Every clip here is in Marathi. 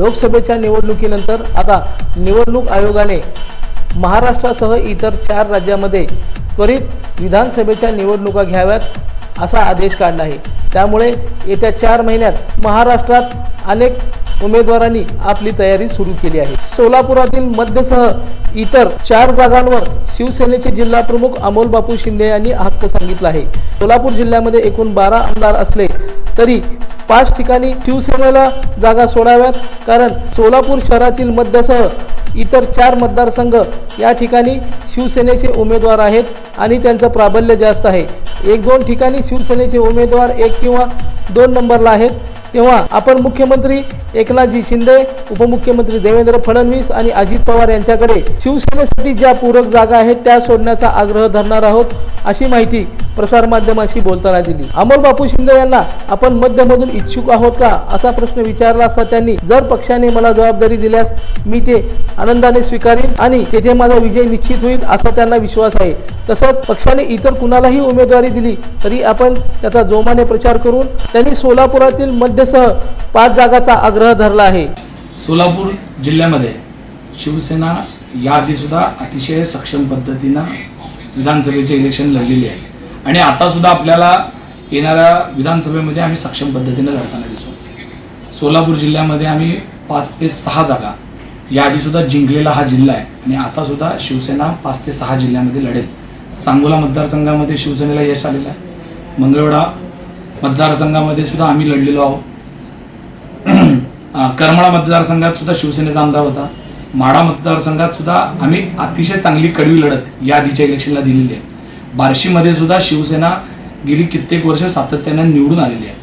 लोकसभेच्या निवडणुकीनंतर आता निवडणूक आयोगाने महाराष्ट्रासह इतर चार राज्यामध्ये त्वरित विधानसभेच्या निवडणुका घ्याव्यात असा आदेश काढला आहे. त्यामुळे येत्या चार महिन्यात महाराष्ट्रात अनेक उमेदवारांनी आपली तयारी सुरू केली आहे. सोलापुरातील मध्यसह इतर चार जागांवर शिवसेनेचे जिल्हा प्रमुख अमोल बापू शिंदे यांनी हक्क सांगितला आहे. सोलापूर जिल्ह्यामध्ये एकूण बारा आमदार असले तरी पाच ठिकाणी शिवसेनेला जागा सोडाव्यात. कारण सोलापूर शहरातील मध्यसह इतर चार मतदारसंघ या ठिकाणी शिवसेनेचे उमेदवार आहेत आणि त्यांचं प्राबल्य जास्त आहे. एक दोन ठिकाणी शिवसेनेचे उमेदवार एक किंवा दोन नंबरला आहेत. तेव्हा आपण मुख्यमंत्री एकनाथजी शिंदे उपमुख्यमंत्री देवेंद्र फडणवीस आणि अजित पवार यांच्याकडे शिवसेनेसाठी ज्या पूरक जागा आहेत त्या सोडण्याचा आग्रह धरणार आहोत अशी माहिती प्रसारमाध्यमाशी बोलताना दिली. अमोल बापू शिंदे यांना आपण मध्यमधून इच्छुक आहोत का असा प्रश्न विचारला असता त्यांनी जर पक्षाने मला जबाबदारी दिल्यास मी ते आनंदाने स्वीकारेन आणि तेथे माझा विजय निश्चित होईल असा त्यांना विश्वास आहे. तसंच पक्षाने इतर कुणालाही उमेदवारी दिली तरी आपण त्याचा जोमाने प्रचार करून त्यांनी सोलापुरातील मध्यसह पाच जागाचा आग्रह धरला आहे. सोलापूर जिल्ह्यामध्ये शिवसेना याआधीसुद्धा अतिशय सक्षम पद्धतीनं विधानसभेचे इलेक्शन लढलेली आहे. आणि आतासुद्धा आपल्याला येणाऱ्या विधानसभेमध्ये आम्ही सक्षम पद्धतीनं लढताना दिसू. सोलापूर जिल्ह्यामध्ये आम्ही पाच ते सहा जागा याआधीसुद्धा जिंकलेला हा जिल्हा आहे. आणि आतासुद्धा शिवसेना पाच ते सहा जिल्ह्यामध्ये लढेल. सांगोला मतदारसंघामध्ये शिवसेनेला यश आलेलं आहे. मंगळवेढा मतदारसंघामध्ये सुद्धा आम्ही लढलेलो आहोत. करमाळा मतदारसंघात सुद्धा शिवसेनेचा आमदार होता. माडा मतदारसंघात सुद्धा आम्ही अतिशय चांगली कडवी लढत या आधीच्या इलेक्शनला दिलेली आहे. बार्शीमध्ये सुद्धा शिवसेना गेली कित्येक वर्ष सातत्यानं निवडून आलेली आहे.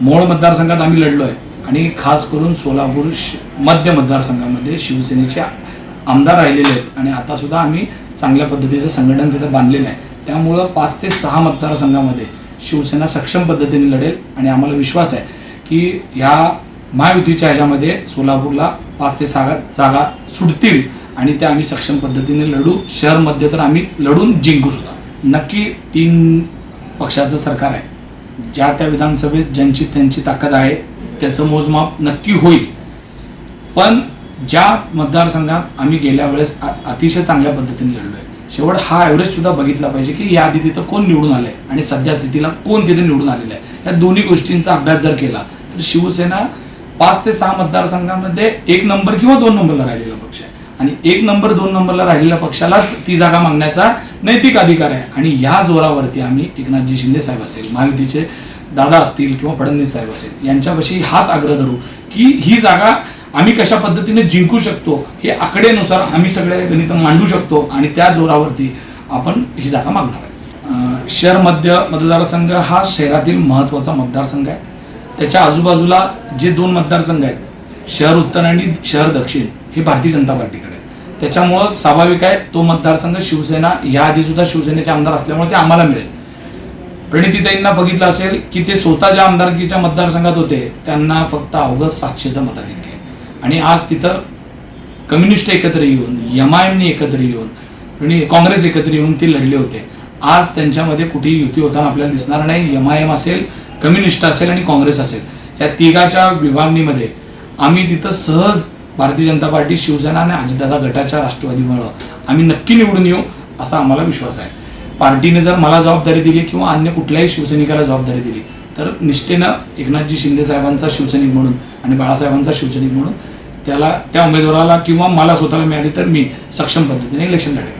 मोळ मतदारसंघात आम्ही लढलो आहे आणि खास करून सोलापूर मध्य मतदारसंघामध्ये शिवसेनेचे आमदार राहिलेले आहेत आणि आता सुद्धा आम्ही चांगल्या पद्धतीचं संघटन तिथं बांधलेलं आहे. त्यामुळं पाच ते सहा मतदारसंघामध्ये शिवसेना सक्षम पद्धतीने लढेल आणि आम्हाला विश्वास आहे की ह्या महायुतीच्या ह्याच्यामध्ये सोलापूरला पाच ते सहा जागा सुटतील आणि त्या आम्ही सक्षम पद्धतीने लढू. शहरमध्ये तर आम्ही लढून जिंकू सुद्धा. नक्की तीन पक्षाचं सरकार आहे. ज्या त्या विधानसभेत ज्यांची त्यांची ताकद आहे त्याचं मोजमाप नक्की होईल. पण ज्या मतदारसंघात आम्ही गेल्या वेळेस अतिशय चांगल्या पद्धतीने लढलोय शेवट हा ॲव्हरेज सुद्धा बघितला पाहिजे की या आधी तिथं कोण निवडून आलंय आणि सध्या स्थितीला कोण तिथे निवडून आलेलं आहे. या दोन्ही गोष्टींचा अभ्यास जर केला तर शिवसेना पाच ते सहा मतदारसंघामध्ये एक नंबर किंवा दोन नंबरला राहिलेला पक्ष आहे. आणि एक नंबर दोन नंबरला राहिलेल्या पक्षालाच ती जागा मागण्याचा नैतिक अधिकार आहे. आणि या जोरावरती आम्ही एकनाथजी शिंदे साहेब असेल महायुतीचे दादा असतील किंवा फडणवीस साहेब असेल यांच्यापाशी हाच आग्रह धरू की ही जागा आम्ही कशा पद्धतीने जिंकू शकतो हे आकडेनुसार आम्ही सगळे गणित मांडू शकतो आणि त्या जोरावरती आपण ही जागा मागणार आहे. शहर मध्य मतदारसंघ हा शहरातील महत्त्वाचा मतदारसंघ आहे. त्याच्या आजूबाजूला जे दोन मतदारसंघ आहेत शहर उत्तर आणि शहर दक्षिण हे भारतीय जनता पार्टीकडे आहेत. त्याच्यामुळं स्वाभाविक आहे तो मतदारसंघ शिवसेना या आधी सुद्धा शिवसेनेचे आमदार असल्यामुळे ते आम्हाला मिळेल. प्रणितीताईंना बघितलं असेल की ते स्वतः ज्या आमदारकीच्या मतदारसंघात होते त्यांना फक्त अवघं सातशेचं मताधिक्य आहे. आणि आज तिथं कम्युनिस्ट एकत्र येऊन एम आय एमने एकत्र येऊन आणि काँग्रेस एकत्र येऊन ते लढले होते. आज त्यांच्यामध्ये कुठेही युती होताना आपल्याला दिसणार नाही. एम आय एम असेल कम्युनिस्ट असेल आणि काँग्रेस असेल. या तिघाच्या विभागणीमध्ये आम्ही तिथं सहज भारतीय जनता पार्टी शिवसेना आणि अजितदादा गटाच्या राष्ट्रवादीमुळं आम्ही नक्की निवडून येऊ असा आम्हाला विश्वास आहे. पार्टीने जर मला जबाबदारी दिली किंवा अन्य कुठल्याही शिवसैनिकाला जबाबदारी दिली तर निष्ठेनं एकनाथजी शिंदे साहेबांचा शिवसैनिक म्हणून आणि बाळासाहेबांचा शिवसैनिक म्हणून त्याला त्या उमेदवाराला किंवा मला स्वतःला मिळाली तर मी सक्षम पद्धतीने इलेक्शन लढेल.